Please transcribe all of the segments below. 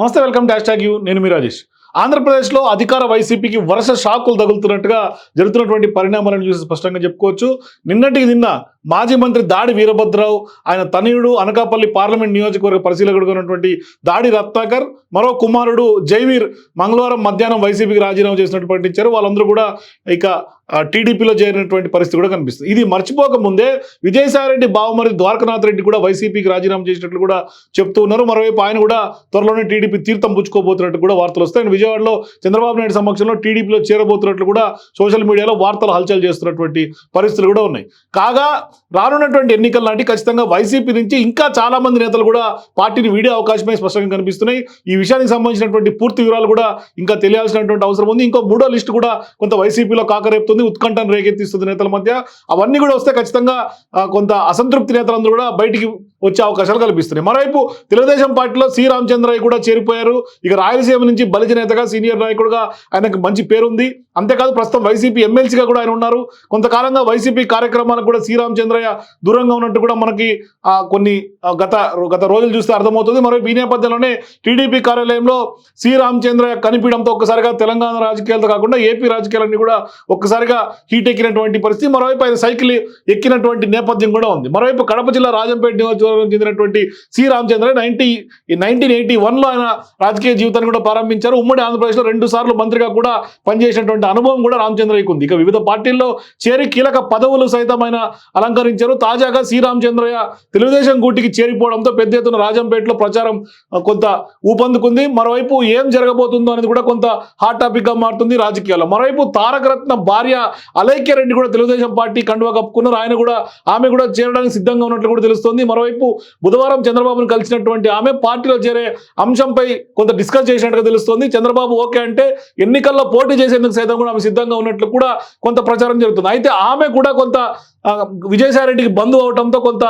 నమస్తే welcome dash tag you. నేను మీ రాజేష్. ఆంధ్రప్రదేశ్లో అధికార వైసీపీకి వరుస షాకులు తగులుతున్నట్టుగా జరుగుతున్నటువంటి పరిణామాలను చూసి స్పష్టంగా చెప్పుకోవచ్చు. నిన్నటికి నిన్న మాజీ మంత్రి దాడి వీరభద్రరావు ఆయన తనయుడు అనకాపల్లి పార్లమెంట్ నియోజకవర్గ పరిశీలకుడుగా ఉన్నటువంటి దాడి రత్నాకర్ మరో కుమారుడు జైవీర్ మంగళవారం మధ్యాహ్నం వైసీపీకి రాజీనామా చేసినట్టు ప్రకటించారు వాళ్ళందరూ కూడా ఇక టీడీపీలో చేరినటువంటి పరిస్థితి కూడా కనిపిస్తుంది. ఇది మర్చిపోక ముందే విజయసాయిరెడ్డి బావమరి ద్వారకనాథ్ రెడ్డి కూడా వైసీపీకి రాజీనామా చేసినట్లు కూడా చెప్తూ ఉన్నారు. మరోవైపు ఆయన కూడా త్వరలోనే టీడీపీ తీర్థం పుచ్చుకోబోతున్నట్టు కూడా వార్తలు వస్తాయి. ఆయన విజయవాడలో చంద్రబాబు నాయుడు సమక్షంలో టీడీపీలో చేరబోతున్నట్లు కూడా సోషల్ మీడియాలో వార్తలు హల్చల్ చేస్తున్నటువంటి పరిస్థితులు కూడా ఉన్నాయి. కాగా రానున్నటువంటి ఎన్నికల నాటి ఖచ్చితంగా వైసీపీ నుంచి ఇంకా చాలా మంది నేతలు కూడా పార్టీని వీడే అవకాశమే స్పష్టంగా కనిపిస్తున్నాయి. ఈ విషయానికి సంబంధించినటువంటి పూర్తి వివరాలు కూడా ఇంకా తెలియాల్సినటువంటి అవసరం ఉంది. ఇంకో మూడో లిస్టు కూడా కొంత వైసీపీలో కాకరేపుతుంది. ఉత్కంఠను రేకెత్తిస్తుంది నేతల మధ్య. అవన్నీ కూడా వస్తే ఖచ్చితంగా కొంత అసంతృప్తి నేతలందరూ కూడా బయటికి వచ్చే అవకాశాలు కల్పిస్తున్నాయి. మరోవైపు తెలుగుదేశం పార్టీలో సి. రామచంద్రయ్య కూడా చేరిపోయారు. ఇక రాయలసీమ నుంచి బలిజ నేతగా సీనియర్ నాయకుడుగా ఆయనకు మంచి పేరుంది. అంతేకాదు ప్రస్తుతం వైసీపీ ఎమ్మెల్సీగా కూడా ఆయన ఉన్నారు. కొంతకాలంగా వైసీపీ కార్యక్రమాలకు కూడా శ్రీరామ్ చంద్రయ్య దూరంగా ఉన్నట్టు కూడా మనకి కొన్ని గత గత రోజులు చూస్తే అర్థమవుతుంది. మరి ఈ నేపథ్యంలోనే టీడీపీ కార్యాలయంలో సి రామచంద్రయ్య కనిపించడంతో ఒక్కసారిగా తెలంగాణ రాజకీయాలతో కాకుండా ఏపీ రాజకీయాలన్నీ కూడా ఒక్కసారిగా హీట్ ఎక్కినటువంటి పరిస్థితి. మరోవైపు ఆయన సైకిల్ ఎక్కినటువంటి నేపథ్యం కూడా ఉంది. మరోవైపు కడప జిల్లా రాజంపేట నియోజకవర్గం చెందినటువంటి C Ramachandra ninety nineteen eighty వన్లో ఆయన రాజకీయ జీవితాన్ని కూడా ప్రారంభించారు. ఉమ్మడి ఆంధ్రప్రదేశ్లో రెండు సార్లు మంత్రిగా కూడా పనిచేసినటువంటి అనుభవం కూడా రామచంద్రయ్యకు ఉంది. ఇక వివిధ పార్టీల్లో చేరి కీలక పదవులు సైతం ఆయన అలంకరించారు. తాజాగా సి రామచంద్రయ్య తెలుగుదేశం గూటికి చేరిపోవడంతో పెద్ద ఎత్తున రాజంపేటలో ప్రచారం కొంత ఊపందుకుంది. మరోవైపు ఏం జరగబోతుందో అనేది కూడా కొంత హాట్ టాపిక్గా మారుతుంది రాజకీయాల్లో. మరోవైపు తారకరత్న భార్య అలైక్య రెడ్డి కూడా తెలుగుదేశం పార్టీ కండువా కప్పుకున్నారు. ఆయన కూడా ఆమె కూడా చేరడానికి సిద్ధంగా ఉన్నట్లు కూడా తెలుస్తోంది. మరోవైపు బుధవారం చంద్రబాబును కలిసినటువంటి ఆమె పార్టీలో చేరే అంశంపై కొంత డిస్కస్ చేసినట్టుగా తెలుస్తోంది. చంద్రబాబు ఓకే అంటే ఎన్నికల్లో పోటీ చేసేందుకు సైతం కూడా ఆమె సిద్ధంగా ఉన్నట్లు కూడా కొంత ప్రచారం జరుగుతుంది. అయితే ఆమె కూడా కొంత విజయసాయిరెడ్డికి బంధు అవడంతో కొంత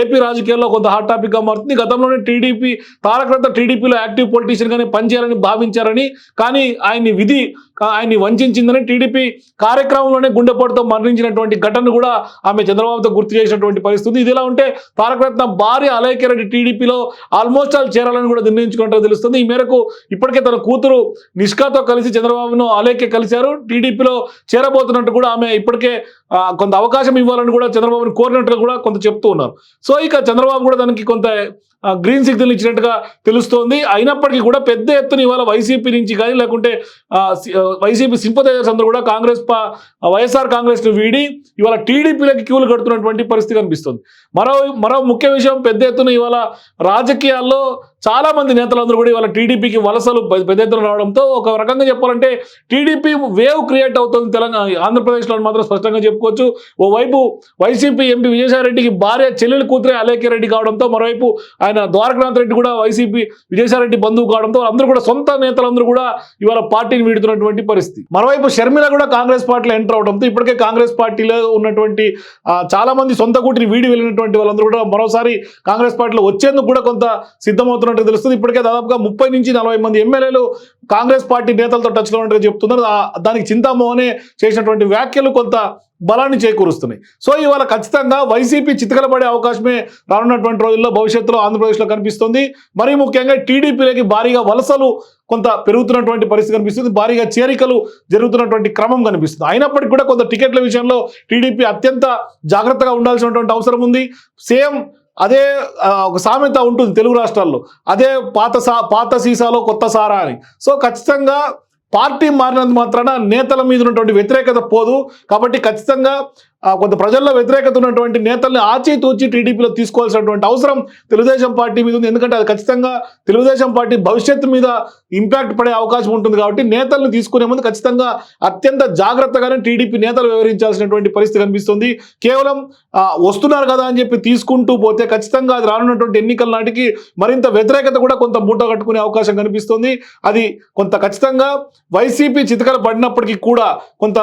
ఏపీ రాజకీయాల్లో కొంత హాట్ టాపిక్గా మారుతుంది. గతంలోనే టీడీపీ తారక రత్న టీడీపీలో యాక్టివ్ పొలిటీషియన్గానే పనిచేయాలని భావించారని కానీ ఆయన్ని విధి ఆయన్ని వంచిందని టీడీపీ కార్యక్రమంలోనే గుండెపోటుతో మరణించినటువంటి ఘటన కూడా ఆమె చంద్రబాబుతో గుర్తు చేసినటువంటి పరిస్థితి. ఇదిలా ఉంటే తారక రత్న భార్య అలైక్య రెడ్డి టీడీపీలో ఆల్మోస్ట్ ఆల్ చేరాలని కూడా నిర్ణయించుకున్నట్టు తెలుస్తుంది. ఈ మేరకు ఇప్పటికే తన కూతురు నిష్కాతో కలిసి చంద్రబాబును అలేఖ్య కలిశారు. టీడీపీలో చేరబోతున్నట్టు కూడా ఆమె ఇప్పటికే కొంత అవకాశం ఇవ్వాలని కూడా చంద్రబాబుని కోరినట్టుగా కూడా కొంత చెప్తూ ఉన్నారు. సో ఇక చంద్రబాబు కూడా దానికి కొంత గ్రీన్ సిగ్నల్ ఇచ్చినట్టుగా తెలుస్తోంది. అయినప్పటికీ కూడా పెద్ద ఎత్తున ఇవాళ వైసీపీ నుంచి కానీ లేకుంటే ఆ, వైసీపీ సింపథైజర్స్ అందరూ కూడా కాంగ్రెస్ వైఎస్ఆర్ కాంగ్రెస్ను వీడి ఇవాళ టీడీపీలకు క్యూలు కడుతున్నటువంటి పరిస్థితి కనిపిస్తుంది. మరో మరో ముఖ్య విషయం పెద్ద ఎత్తున ఇవాళ రాజకీయాల్లో చాలా మంది నేతలందరూ కూడా ఇవాళ టీడీపీకి వలసలు పెద్ద ఎత్తున రావడంతో ఒక రకంగా చెప్పాలంటే టీడీపీ వేవ్ క్రియేట్ అవుతుంది తెలంగాణ ఆంధ్రప్రదేశ్లో మాత్రం స్పష్టంగా చెప్పుకోవచ్చు. ఓవైపు వైసీపీ ఎంపీ విజయసాయిరెడ్డికి భార్య చెల్లెలు కూతురే అలేఖ్య రెడ్డి కావడంతో మరోవైపు ఆయన ద్వారకనాథ్ రెడ్డి కూడా వైసీపీ విజయసాయిరెడ్డి బంధువు కావడంతో అందరూ కూడా సొంత నేతలందరూ కూడా ఇవాళ పార్టీని వీడుతున్నటువంటి పరిస్థితి. మరోవైపు షర్మిల కూడా కాంగ్రెస్ పార్టీలో ఎంటర్ అవడంతో ఇప్పటికే కాంగ్రెస్ పార్టీలో ఉన్నటువంటి చాలామంది చాలా మంది సొంత కూటిని వీడి వెళ్ళినటువంటి వాళ్ళందరూ కూడా మరోసారి కాంగ్రెస్ పార్టీలో వచ్చేందుకు కూడా కొంత సిద్ధమవుతున్నట్టు తెలుస్తుంది. ఇప్పటికే దాదాపుగా ముప్పై నుంచి నలభై మంది ఎమ్మెల్యేలు కాంగ్రెస్ పార్టీ నేతలతో టచ్లో ఉన్నట్టుగా చెప్తున్నారు. దానికి చింతామోహనే చేసినటువంటి వ్యాఖ్యలు కొంత బలాన్ని చేకూరుస్తున్నాయి. సో ఇవాళ ఖచ్చితంగా వైసీపీ చితకలపడే అవకాశమే రానున్నటువంటి రోజుల్లో భవిష్యత్తులో ఆంధ్రప్రదేశ్లో కనిపిస్తుంది. మరీ ముఖ్యంగా టీడీపీలకి భారీగా వలసలు కొంత పెరుగుతున్నటువంటి పరిస్థితి కనిపిస్తుంది. భారీగా చేరికలు జరుగుతున్నటువంటి క్రమం కనిపిస్తుంది. అయినప్పటికీ కూడా కొంత టికెట్ల విషయంలో టీడీపీ అత్యంత జాగ్రత్తగా ఉండాల్సినటువంటి అవసరం ఉంది. సేమ్ అదే ఒక సామెత ఉంటుంది తెలుగు రాష్ట్రాల్లో. అదే పాత సా పాత సీసాలో కొత్త సారా అని. సో ఖచ్చితంగా పార్టీ మారినంత మాత్రాన నేతల మీద ఉన్నటువంటి వ్యతిరేకత పోదు. కాబట్టి ఖచ్చితంగా కొంత ప్రజల్లో వ్యతిరేకత ఉన్నటువంటి నేతల్ని ఆచితూచి టీడీపీలో తీసుకోవాల్సినటువంటి అవసరం తెలుగుదేశం పార్టీ మీద ఉంది. ఎందుకంటే అది ఖచ్చితంగా తెలుగుదేశం పార్టీ భవిష్యత్తు మీద ఇంపాక్ట్ పడే అవకాశం ఉంటుంది కాబట్టి నేతల్ని తీసుకునే ముందు ఖచ్చితంగా అత్యంత జాగ్రత్తగానే టీడీపీ నేతలు వ్యవహరించాల్సినటువంటి పరిస్థితి కనిపిస్తుంది. కేవలం ఆ, వస్తున్నారు కదా అని చెప్పి తీసుకుంటూ పోతే ఖచ్చితంగా అది రానున్నటువంటి ఎన్నికల నాటికి మరింత వ్యతిరేకత కూడా కొంత మూట కట్టుకునే అవకాశం కనిపిస్తుంది. అది కొంత ఖచ్చితంగా వైసీపీ చితకలు పడినప్పటికీ కూడా కొంత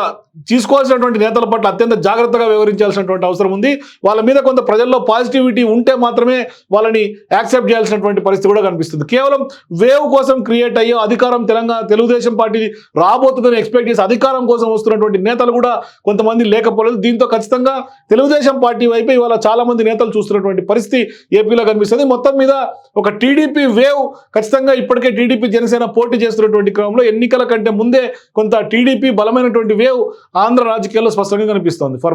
తీసుకోవాల్సినటువంటి నేతల పట్ల అత్యంత జాగ్రత్త జాగ్రత్తగా వ్యవహరించాల్సినటువంటి అవసరం ఉంది. వాళ్ళ మీద కొంత ప్రజల్లో పాజిటివిటీ ఉంటే మాత్రమే వాళ్ళని యాక్సెప్ట్ చేయాల్సినటువంటి పరిస్థితి కూడా కనిపిస్తుంది. కేవలం వేవ్ కోసం క్రియేట్ అయ్యే అధికారం తెలంగాణ తెలుగుదేశం పార్టీ రాబోతుందని ఎక్స్పెక్ట్ చేసి అధికారం కోసం వస్తున్నటువంటి నేతలు కూడా కొంతమంది లేకపోలేదు. దీంతో ఖచ్చితంగా తెలుగుదేశం పార్టీ వైపు ఇవాళ చాలా మంది నేతలు చూస్తున్నటువంటి పరిస్థితి ఏపీలో కనిపిస్తుంది. మొత్తం మీద ఒక టీడీపీ వేవ్ ఖచ్చితంగా ఇప్పటికే టీడీపీ జనసేన పోటీ చేస్తున్నటువంటి క్రమంలో ఎన్నికల కంటే ముందే కొంత టీడీపీ బలమైనటువంటి వేవ్ ఆంధ్ర రాజకీయాల్లో స్పష్టంగా కనిపిస్తోంది. For